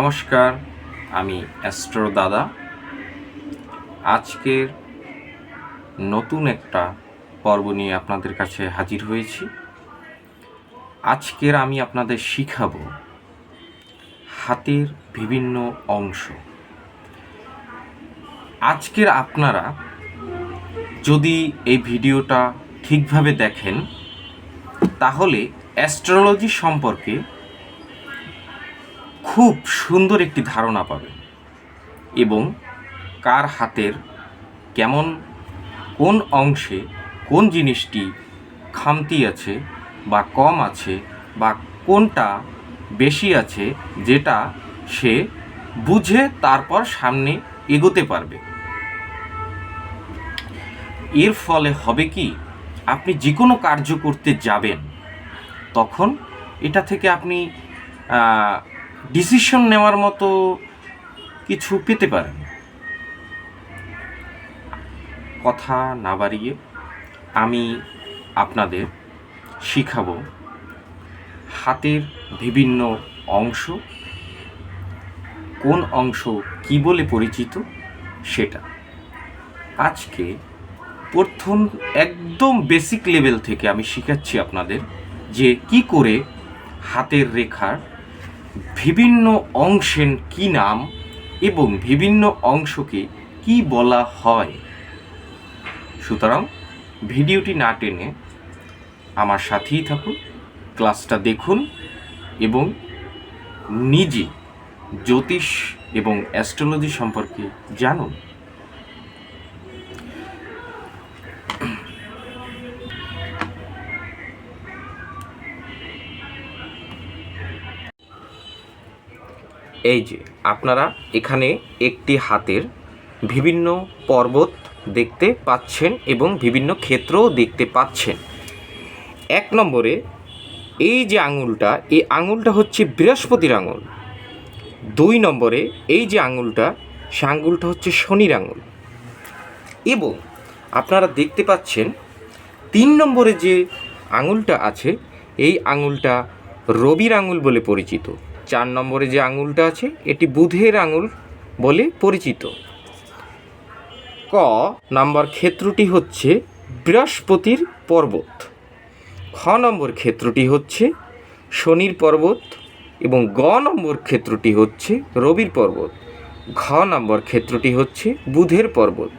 নমস্কার, আমি অ্যাস্ট্রো দাদা। আজকের নতুন একটা পর্ব নিয়ে আপনাদের কাছে হাজির হয়েছি। আজকের আমি আপনাদের শিখাবো হাতের বিভিন্ন অংশ। আজকের আপনারা যদি এই ভিডিওটা ঠিকভাবে দেখেন, তাহলে অ্যাস্ট্রোলজি সম্পর্কে খুব সুন্দর একটি ধারণা পাবেন এবং কার হাতের কেমন, কোন অংশে কোন জিনিসটি খামতি আছে বা কম আছে বা কোনটা বেশি আছে যেটা সে বুঝে তারপর সামনে এগোতে পারবে। এর ফলে হবে কি, আপনি যে কোনো কার্য করতে যাবেন, তখন এটা থেকে আপনি ডিসিশন নেওয়ার মতো কিছু পেতে পারেন? কথা না বাড়িয়ে আমি আপনাদের শিখাব হাতের বিভিন্ন অংশ, কোন অংশ কি বলে পরিচিত সেটা। আজকে প্রথম একদম বেসিক লেভেল থেকে আমি শেখাচ্ছি আপনাদের যে কি করে হাতের রেখার বিভিন্ন অংশের কি নাম এবং বিভিন্ন অংশকে কি বলা হয়? সুতরাং ভিডিওটি না টেনে আমার সাথেই থাকুন, ক্লাসটা দেখুন এবং নিজে জ্যোতিষ এবং অ্যাস্ট্রোলজি সম্পর্কে জানুন। এই যে, আপনারা এখানে একটি হাতের বিভিন্ন পর্বত দেখতে পাচ্ছেন এবং বিভিন্ন ক্ষেত্রও দেখতে পাচ্ছেন। এক নম্বরে, এই যে আঙুলটা, এই আঙুলটা হচ্ছে বৃহস্পতির আঙুল। দুই নম্বরে, এই যে আঙুলটা, সে আঙুলটা হচ্ছে শনির আঙুল। এবং আপনারা দেখতে পাচ্ছেন, তিন নম্বরে যে আঙুলটা আছে, এই আঙুলটা রবির আঙুল বলে পরিচিত। চার নম্বরে যে আঙুলটা আছে, এটি বুধের আঙুল বলে পরিচিত। ক, নম্বর ক্ষেত্রটি হচ্ছে বৃহস্পতির পর্বত। খ নম্বর ক্ষেত্রটি হচ্ছে শনির পর্বত এবং গ নম্বর ক্ষেত্রটি হচ্ছে রবির পর্বত। ঘ নম্বর ক্ষেত্রটি হচ্ছে বুধের পর্বত।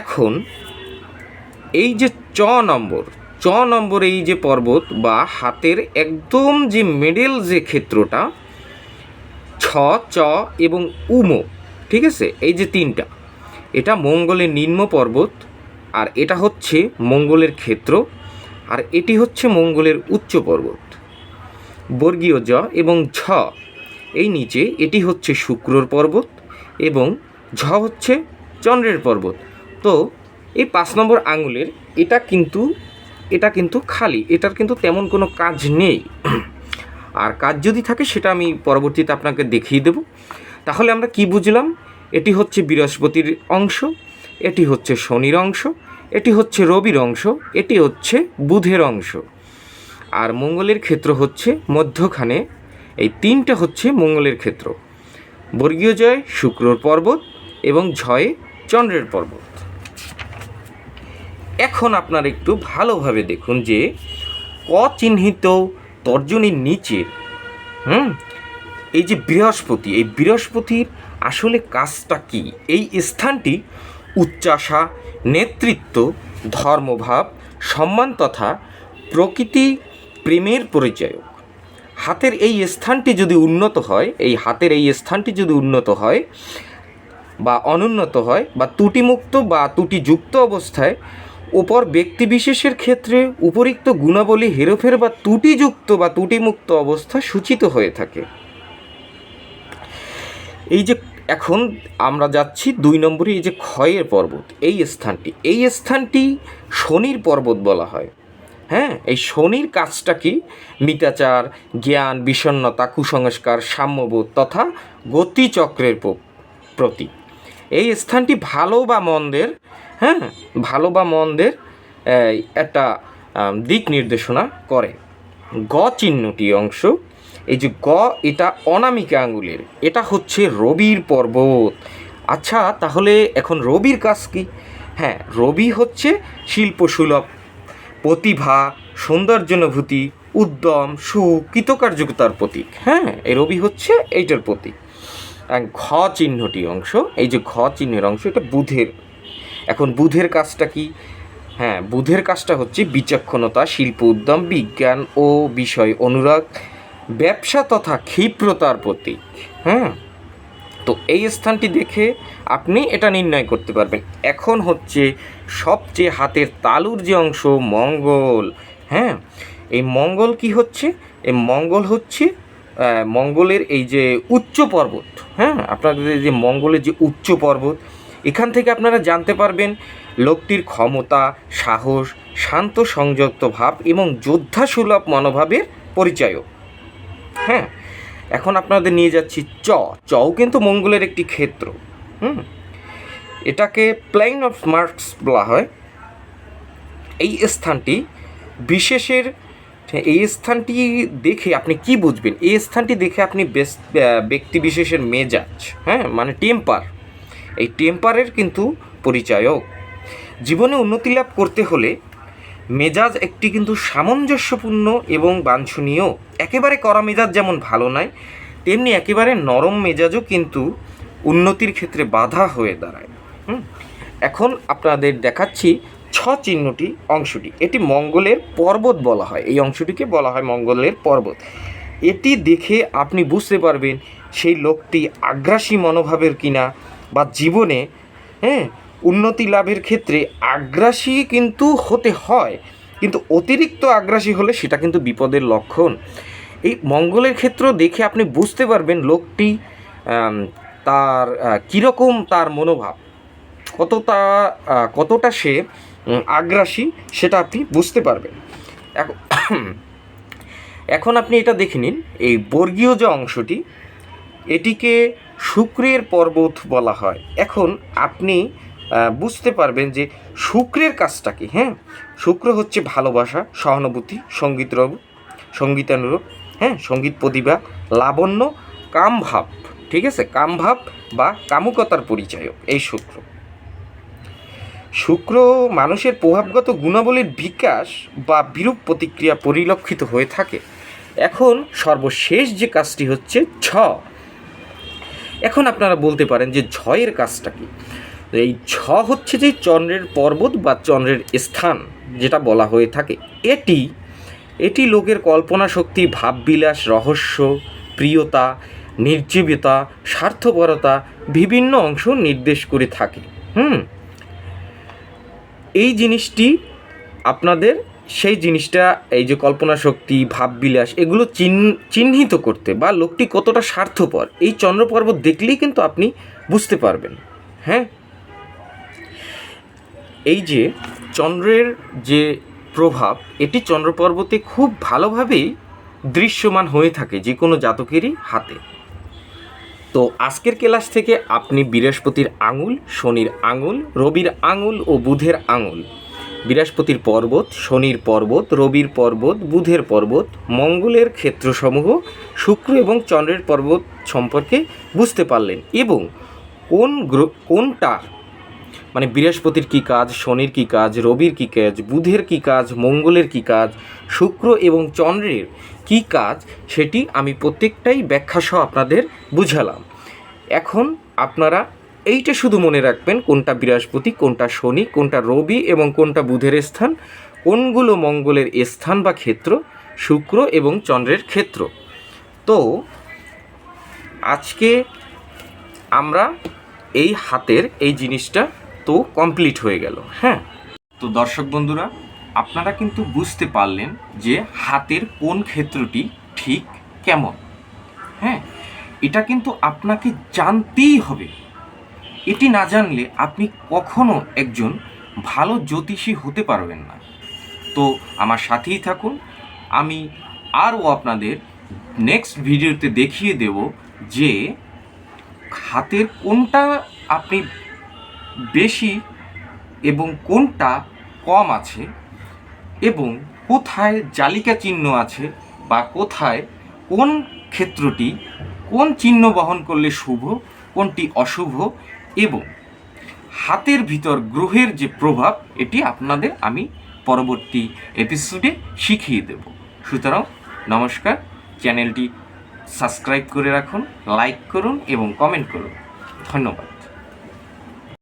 এখন এই যে চ নম্বর চ নম্বর এই যে পর্বত বা হাতের একদম যে মিডল যে ক্ষেত্রটা, ছ, চ এবং উমো, ঠিক আছে? এই যে তিনটা, এটা মঙ্গলের নিম্ন পর্বত আর এটা হচ্ছে মঙ্গলের ক্ষেত্র আর এটি হচ্ছে মঙ্গলের উচ্চ পর্বত। বর্গীয় জ এবং ঝ, এই নিচে এটি হচ্ছে শুক্রর পর্বত এবং ঝ হচ্ছে চন্দ্রের পর্বত। তো এই পাঁচ নম্বর আঙুলের, এটা কিন্তু এটা কিন্তু খালি, এটার কিন্তু তেমন কোনো কাজ নেই। আর কাজ যদি থাকে, সেটা আমি পরবর্তীতে আপনাকে দেখিয়ে দেব। তাহলে আমরা কি বুঝলাম? এটি হচ্ছে বৃহস্পতির অংশ, এটি হচ্ছে শনির অংশ, এটি হচ্ছে রবির অংশ, এটি হচ্ছে বুধের অংশ। আর মঙ্গলের ক্ষেত্র হচ্ছে মধ্যখানে, এই তিনটা হচ্ছে মঙ্গলের ক্ষেত্র। বর্গীয় জয় শুক্রর পর্বত এবং ঝয়ে চন্দ্রের পর্বত। এখন আপনারা একটু ভালোভাবে দেখুন যে ক চিহ্নিত তর্জনীর নিচে, হুম, এই যে বৃহস্পতি, এই বৃহস্পতির আসলে কাজটা কি? এই স্থানটি উচ্চাশা, নেতৃত্ব, ধর্মভাব, সম্মান তথা প্রকৃতি প্রেমের পরিচয়ক। হাতের এই স্থানটি যদি উন্নত হয়, এই হাতের এই স্থানটি যদি উন্নত হয় বা অনুন্নত হয় বা ত্রুটিমুক্ত বা ত্রুটিযুক্ত অবস্থায় ওপর ব্যক্তিবিশেষের ক্ষেত্রে উপরিক্ত গুণাবলী হেরফের বা ত্রুটিযুক্ত বা ত্রুটিমুক্ত অবস্থা সূচিত হয়ে থাকে। এই যে এখন আমরা যাচ্ছি দুই নম্বরে এই যে ক্ষয়ের পর্বত, এই স্থানটি। এই স্থানটি শনির পর্বত বলা হয়। হ্যাঁ এই শনির কাজটা কি? মিতাচার জ্ঞান বিষণ্নতা কুসংস্কার, সাম্যবোধ তথা গতিচক্রের প্রতি এই স্থানটি ভালো বা মন্দের হ্যাঁ ভালো বা মন্দের একটা দিক নির্দেশনা করে। গ চিহ্নটি অংশ, এই যে গ, এটা অনামিকা আঙ্গুলের এটা হচ্ছে রবির পর্বত। আচ্ছা তাহলে এখন রবির কাজ কি? হ্যাঁ রবি হচ্ছে শিল্প সুলভ প্রতিভা, সৌন্দর্যানুভূতি, উদ্যম, সুখ কৃতকার্যকতার প্রতীক। হ্যাঁ এই রবি হচ্ছে এইটার প্রতীক। ঘ চিহ্নটি অংশ, এই যে ঘ চিহ্নের অংশ, এটা বুধের এখন বুধের কাজটা কি? হ্যাঁ বুধের কাজটা হচ্ছে বিচক্ষণতা, শিল্প উদ্যম, বিজ্ঞান ও বিষয় অনুরাগ, ব্যবসা তথা ক্ষিপ্রতার প্রতীক। হ্যাঁ তো এই স্থানটি দেখে আপনি এটা নির্ণয় করতে পারবেন। এখন হচ্ছে সবচেয়ে হাতের তালুর যে অংশ, মঙ্গল। হ্যাঁ এই মঙ্গল কি হচ্ছে? এই মঙ্গল হচ্ছে মঙ্গলের এই যে উচ্চ পর্বত। হ্যাঁ আপনাদের যে মঙ্গলের যে উচ্চ পর্বত এখান থেকে আপনারা জানতে পারবেন লোকটির ক্ষমতা, সাহস, শান্ত সংযুক্ত ভাব এবং যোদ্ধা সুলভ মনোভাবের পরিচয়ও। হ্যাঁ এখন আপনাদের নিয়ে যাচ্ছি চ। চও কিন্তু মঙ্গলের একটি ক্ষেত্র। হুম, এটাকে প্লেন অফ মার্কস বলা হয়। এই স্থানটি বিশেষের, এই স্থানটি দেখে আপনি কি বুঝবেন? এই স্থানটি দেখে আপনি ব্যক্তি বিশেষের মেজাজ হ্যাঁ মানে টেম্পার। এই টেম্পারের কিন্তু পরিচায়ক। জীবনে উন্নতি লাভ করতে হলে মেজাজ একটি কিন্তু সামঞ্জস্যপূর্ণ এবং বাঞ্ছনীয়। একেবারে কড়া মেজাজ যেমন ভালো নয়, তেমনি একেবারে নরম মেজাজও কিন্তু উন্নতির ক্ষেত্রে বাধা হয়ে দাঁড়ায়। এখন আপনাদের দেখাচ্ছি ছ চিহ্নটি, অংশটি। এটি মঙ্গলের পর্বত বলা হয়। এই অংশটিকে বলা হয় মঙ্গলের পর্বত। এটি দেখে আপনি বুঝতে পারবেন সেই লোকটি আগ্রাসী মনোভাবের কিনা বা জীবনে হ্যাঁ উন্নতি লাভের ক্ষেত্রে আগ্রাসী কিন্তু হতে হয়। কিন্তু অতিরিক্ত আগ্রাসী হলে সেটা কিন্তু বিপদের লক্ষণ। এই মঙ্গলের ক্ষেত্র দেখে আপনি বুঝতে পারবেন লোকটি তার কীরকম তার মনোভাব। কতটা কতটা সে আগ্রাসী সেটা আপনি বুঝতে পারবেন। এখন আপনি এটা দেখে নিন, এই বর্গীয় যে অংশটি, এটিকে শুক্রের পর্বত বলা হয়। এখন আপনি বুঝতে পারবেন যে শুক্রের কাজটা কি হ্যাঁ? শুক্র হচ্ছে ভালোবাসা, সহানুভূতি সঙ্গীতরব সঙ্গীতানুরূপ হ্যাঁ? সংগীত প্রতিভা, লাবণ্য, কামভাব, ঠিক আছে? কামভাব বা কামুকতার পরিচয়ক, এই শুক্র। শুক্র মানুষের প্রভাবগত গুণাবলীর বিকাশ বা বিরূপ প্রতিক্রিয়া পরিলক্ষিত হয়ে থাকে। এখন সর্বশেষ যে কাজটি হচ্ছে ছ। এখন আপনারা বলতে পারেন যে ঝয়ের কাজটা কি? এই ছ হচ্ছে যে চন্দ্রের পর্বত বা চন্দ্রের স্থান, যেটা বলা হয়ে থাকে। এটি এটি লোকের কল্পনা শক্তি, ভাববিলাস, রহস্য, প্রিয়তা, নির্জীবতা, স্বার্থপরতা, বিভিন্ন অংশ নির্দেশ করে থাকে। হুম? এই জিনিসটি আপনাদের সেই জিনিসটা, এই যে কল্পনা শক্তি, ভাববিলাস, এগুলো চিহ্ন- চিহ্নিত করতে বা লোকটি কতটা স্বার্থপর, এই চন্দ্রপর্বত দেখলেই কিন্তু আপনি বুঝতে পারবেন হ্যাঁ? এই যে চন্দ্রের যে প্রভাব, এটি চন্দ্রপর্বতে খুব ভালোভাবেই দৃশ্যমান হয়ে থাকে যে কোনো জাতকেরই হাতে। তো আজকের ক্লাস থেকে আপনি বৃহস্পতির আঙুল, শনির আঙুল, রবির আঙুল ও বুধের আঙুল বৃহস্পতির পর্বত, শনির পর্বত, রবির পর্বত, বুধের পর্বত, মঙ্গলের ক্ষেত্রসমূহ, শুক্র এবং চন্দ্রের পর্বত সম্পর্কে বুঝতে পারলেন এবং কোন কোনটার মানে বৃহস্পতির কী কাজ, শনির কী কাজ, রবির কী কাজ, বুধের কী কাজ, মঙ্গলের কী কাজ, শুক্র এবং চন্দ্রের কী কাজ, সেটি আমি প্রত্যেকটাই ব্যাখ্যাসহ আপনাদের বুঝালাম। এখন আপনারা এইটা শুধু মনে রাখবেন কোনটা বৃহস্পতি, কোনটা শনি, কোনটা রবি এবং কোনটা বুধের স্থান, কোনগুলো মঙ্গলের স্থান বা ক্ষেত্র, শুক্র এবং চন্দ্রের ক্ষেত্র। তো আজকে আমরা এই হাতের এই জিনিসটা তো কমপ্লিট হয়ে গেল হ্যাঁ? তো দর্শক বন্ধুরা, আপনারা কিন্তু বুঝতে পারলেন যে হাতের কোন ক্ষেত্রটি ঠিক কেমন হ্যাঁ? এটা কিন্তু আপনাকে জানতেই হবে। এটি না জানলে আপনি কখনো একজন ভালো জ্যোতিষী হতে পারবেন না। তো আমার সাথেই থাকুন। আমি আরও আপনাদের নেক্সট ভিডিওতে দেখিয়ে দেব যে হাতের কোনটা আপনি বেশি এবং কোনটা কম আছে এবং কোথায় জালিকা চিহ্ন আছে বা কোথায় কোন ক্ষেত্রটি কোন চিহ্ন বহন করলে শুভ, কোনটি অশুভ এবং হাতের ভিতর গ্রহের যে প্রভাব, এটি আপনাদের আমি পরবর্তী এপিসোডে শিখিয়ে দেব। সুতরাং নমস্কার, চ্যানেলটি সাবস্ক্রাইব করে রাখুন, লাইক করুন এবং কমেন্ট করুন। ধন্যবাদ।